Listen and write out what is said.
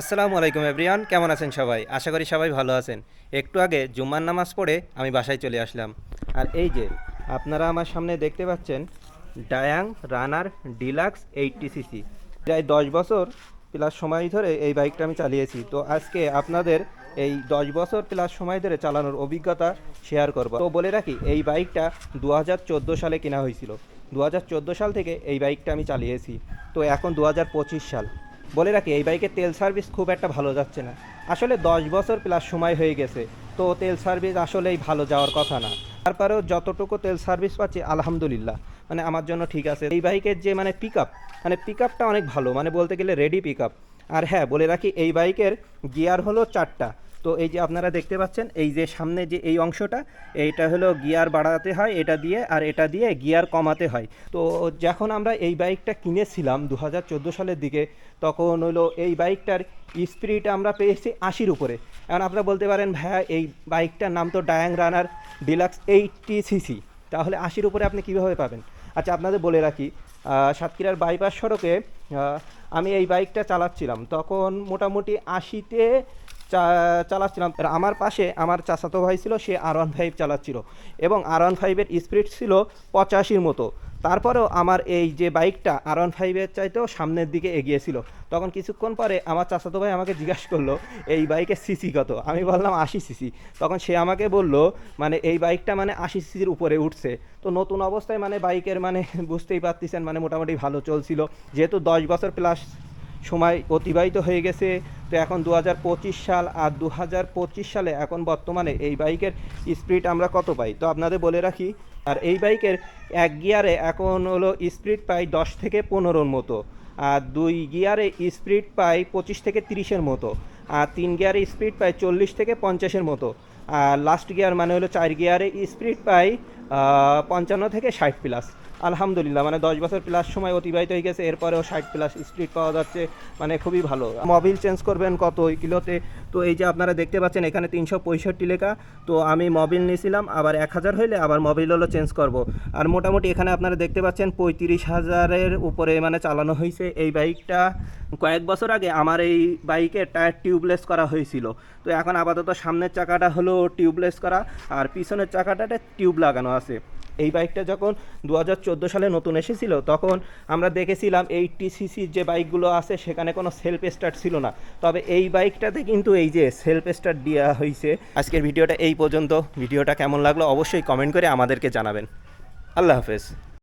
আসসালামু আলাইকুম এভরিয়ান কেমন আছেন সবাই? আশা করি সবাই ভালো আছেন। একটু আগে জুম্মার নামাজ পড়ে আমি বাসায় চলে আসলাম। আর এই যে, আপনারা আমার সামনে দেখতে পাচ্ছেন, Dayang runner deluxe eighty CC. প্রায় দশ বছর প্লাস সময় ধরে এই বাইকটা আমি চালিয়েছি। তো আজকে আপনাদের এই দশ বছর প্লাস সময় ধরে চালানোর অভিজ্ঞতা শেয়ার করব। তো বলে রাখি, এই বাইকটা দু হাজার চোদ্দ সালে কেনা হয়েছিল। দু হাজার চোদ্দ সাল থেকে এই বাইকটা আমি চালিয়েছি। তো এখন দু হাজার পঁচিশ সাল। বলে রাখি, এই বাইকের তেল সার্ভিস খুব একটা ভালো যাচ্ছে না। আসলে দশ বছর প্লাস সময় হয়ে গেছে, তো তেল সার্ভিস আসলেই ভালো যাওয়ার কথা না। তারপরেও যতটুকু তেল সার্ভিস পাচ্ছি, আলহামদুলিল্লাহ। মানে আমার জন্য ঠিক আছে। এই বাইকের যে মানে পিক মানে পিক অনেক ভালো মানে বলতে গেলে রেডি পিক আর হ্যাঁ বলে রাখি, এই বাইকের গিয়ার হলো চারটা। তো এই যে আপনারা দেখতে পাচ্ছেন, এই যে সামনে যে এই অংশটা, এইটা হলো গিয়ার বাড়াতে হয়, এটা দিয়ে আর এটা দিয়ে গিয়ার কমাতে হয়। তো যখন আমরা এই বাইকটা কিনেছিলাম দু হাজার চোদ্দ সালের দিকে, তখন হলো এই বাইকটার স্পিড আমরা পেয়েছি আশির উপরে। এখন আপনারা বলতে পারেন, ভাইয়া, এই বাইকটার নাম তো Dayang runner deluxe eighty CC তাহলে আশির উপরে আপনি কীভাবে পাবেন? আচ্ছা আপনাদের বলে রাখি সাতক্ষীরার বাইপাস সড়কে আমি এই বাইকটা চালাচ্ছিলাম। তখন মোটামুটি আশিতে চালাচ্ছিলাম। আমার পাশে আমার চাচাতো ভাই ছিল, সে আর ওয়ান ফাইভ চালাচ্ছিল। এবং আর ওয়ান ফাইভের স্পিড ছিল পঁচাশির মতো। তারপরেও আমার এই যে বাইকটা আর ওয়ান ফাইভের চাইতেও সামনের দিকে এগিয়েছিল তখন কিছুক্ষণ পরে আমার চাচাতো ভাই আমাকে জিজ্ঞাসা করল, এই বাইকের সিসি কত? আমি বললাম, আশি সিসি তখন সে আমাকে বলল মানে এই বাইকটা মানে আশি সিসির উপরে উঠছে। তো নতুন অবস্থায় মানে বাইকের মানে বুঝতেই পারতেছেন মানে মোটামুটি ভালো চলছিল। যেহেতু দশ বছর প্লাস সময় অতিবাহিত হয়ে গেছে। তো এখন দু হাজার পঁচিশ সাল আর দু হাজার পঁচিশ সালে এখন বর্তমানে এই বাইকের স্পিড আমরা কত পাই? তো আপনাদের বলে রাখি, আর এই বাইকের এক গিয়ারে এখন হলো স্পিড পাই দশ থেকে পনেরোর মতো, আর দুই গিয়ারে স্পিড পাই পঁচিশ থেকে তিরিশের মতো, আর তিন গিয়ারে স্পিড পাই চল্লিশ থেকে পঞ্চাশের মতো, আর লাস্ট গিয়ার মানে হলো চার গিয়ারে স্পিড পাই পঞ্চান্ন থেকে ষাট প্লাস আলহামদুলিল্লাহ মানে দশ বছর প্লাস সময় অতিবাহিত হয়ে গেছে, এরপরেও ষাট প্লাস স্পিড পাওয়া যাচ্ছে মানে খুবই ভালো। মোবিল চেঞ্জ করবেন কত কিলোতে? তো এই যে আপনারা দেখতে পাচ্ছেন, এখানে তিনশো পঁয়ষট্টি লেখা। তো আমি মোবিল নিয়েছিলাম, আবার এক হাজার হইলে আবার মোবিল হলো চেঞ্জ করব। আর মোটামুটি এখানে আপনারা দেখতে পাচ্ছেন, পঁয়ত্রিশ হাজারের উপরে মানে চালানো হয়েছে এই বাইকটা কয়েক বছর আগে আমার এই বাইকের টায়ার টিউবলেস করা হয়েছিল। তো এখন আপাতত সামনের চাকাটা হলো টিউবলেস করা, আর পিছনের চাকাটাতে টিউব লাগানো আছে। এই বাইকটা যখন দু হাজার চোদ্দ সালে নতুন এসেছিল, তখন আমরা দেখেছিলাম এই টিসিসির যে বাইকগুলো আছে, সেখানে কোনো সেলফ স্টার্ট ছিল না। তবে এই বাইকটাতে কিন্তু এই যে সেলফ স্টার্ট দেওয়া হয়েছে আজকের ভিডিওটা এই পর্যন্ত। ভিডিওটা কেমন লাগল অবশ্যই কমেন্ট করে আমাদেরকে জানাবেন। আল্লাহ হাফেজ।